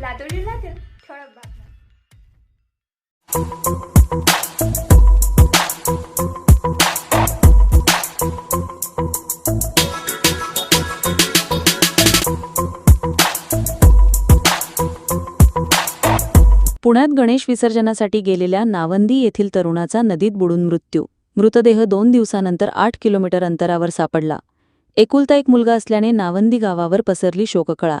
लातूर जिल्ह्यातील ठळक बातम्या पुण्यात गणेश विसर्जनासाठी गेलेल्या नावंदी येथील तरुणाचा नदीत बुडून मृत्यू. मृतदेह दोन दिवसानंतर आठ किलोमीटर अंतरावर सापडला. एकुलता एक मुलगा असल्याने नावंदी गावावर पसरली शोककळा.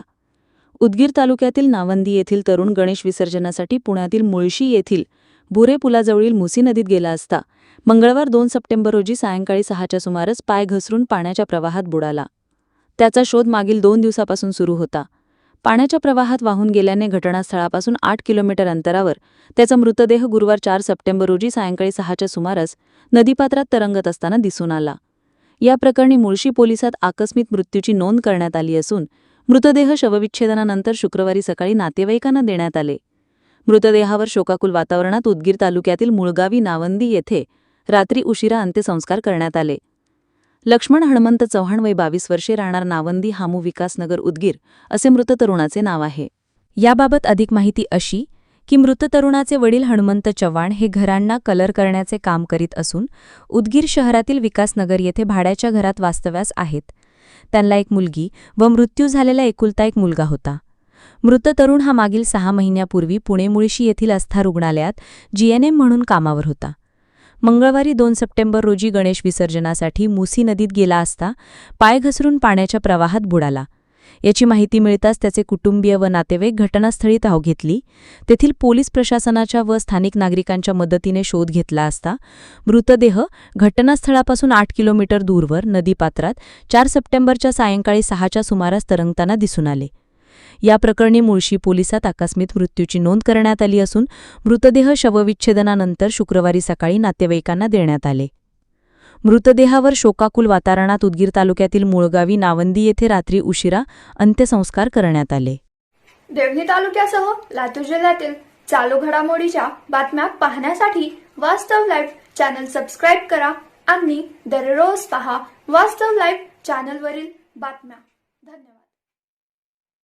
उदगीर तालुक्यातील नावंदी येथील तरुण गणेश विसर्जनासाठी पुण्यातील मुळशी येथील बुरे पुलाजवळील मुसी नदीत गेला असता मंगळवार दोन सप्टेंबर रोजी सायंकाळी सहाच्या सुमारास पाय घसरून पाण्याच्या प्रवाहात बुडाला. त्याचा शोध मागील दोन दिवसापासून सुरू होता. पाण्याच्या प्रवाहात वाहून गेल्याने घटनास्थळापासून आठ किलोमीटर अंतरावर त्याचा मृतदेह गुरुवार चार सप्टेंबर रोजी सायंकाळी सहाच्या सुमारास नदीपात्रात तरंगत असताना दिसून आला. या प्रकरणी मुळशी पोलिसात आकस्मिक मृत्यूची नोंद करण्यात आली असून मृतदेह शवविच्छेदनानंतर शुक्रवारी सकाळी नातेवाईकांना देण्यात आले. मृतदेहावर शोकाकुल वातावरणात उदगीर तालुक्यातील मुळगावी नावंदी येथे रात्री उशिरा अंत्यसंस्कार करण्यात आले. लक्ष्मण हणमंत चव्हाण वय बावीस वर्षे राहणार नावंदी हामू विकासनगर उदगीर असे मृत तरुणाचे नाव आहे. याबाबत अधिक माहिती अशी की मृत तरुणाचे वडील हनुमंत चव्हाण हे घरांना कलर करण्याचे काम करीत असून उदगीर शहरातील विकासनगर येथे भाड्याच्या घरात वास्तव्यास आहेत. त्यांना एक मुलगी व मृत्यू झालेला एकुलता एक मुलगा होता. मृत तरुण हा मागील सहा महिन्यापूर्वी पुणे मुळशी येथील आस्था रुग्णालयात जीएनएम म्हणून कामावर होता. मंगळवारी दोन सप्टेंबर रोजी गणेश विसर्जनासाठी मुसी नदीत गेला असता पाय घसरून पाण्याच्या प्रवाहात बुडाला. याची माहिती मिळताच त्याचे कुटुंबीय व नातेवाईक घटनास्थळी धाव घेतली. तेथील पोलीस प्रशासनाच्या व स्थानिक नागरिकांच्या मदतीने शोध घेतला असता मृतदेह घटनास्थळापासून आठ किलोमीटर दूरवर नदीपात्रात चार सप्टेंबरच्या सायंकाळी सहाच्या सुमारास तरंगताना दिसून आले. या प्रकरणी मुळशी पोलिसात आकस्मित मृत्यूची नोंद करण्यात आली असून मृतदेह शवविच्छेदनानंतर शुक्रवारी सकाळी नातेवाईकांना देण्यात आले. मृतदेहावर शोकाकुल वातावरणात उदगीर तालुक्यातील मुळगावी नावंदी येथे रात्री उशिरा अंत्यसंस्कार करण्यात आले. देवणी तालुक्यासह लातूर जिल्ह्यातील चालू घडामोडीच्या बातम्या पाहण्यासाठी वास्तव लाईव्ह चॅनल सबस्क्राईब करा आणि दररोज पहा वास्तव लाईव्ह चॅनलवरील बातम्या. धन्यवाद.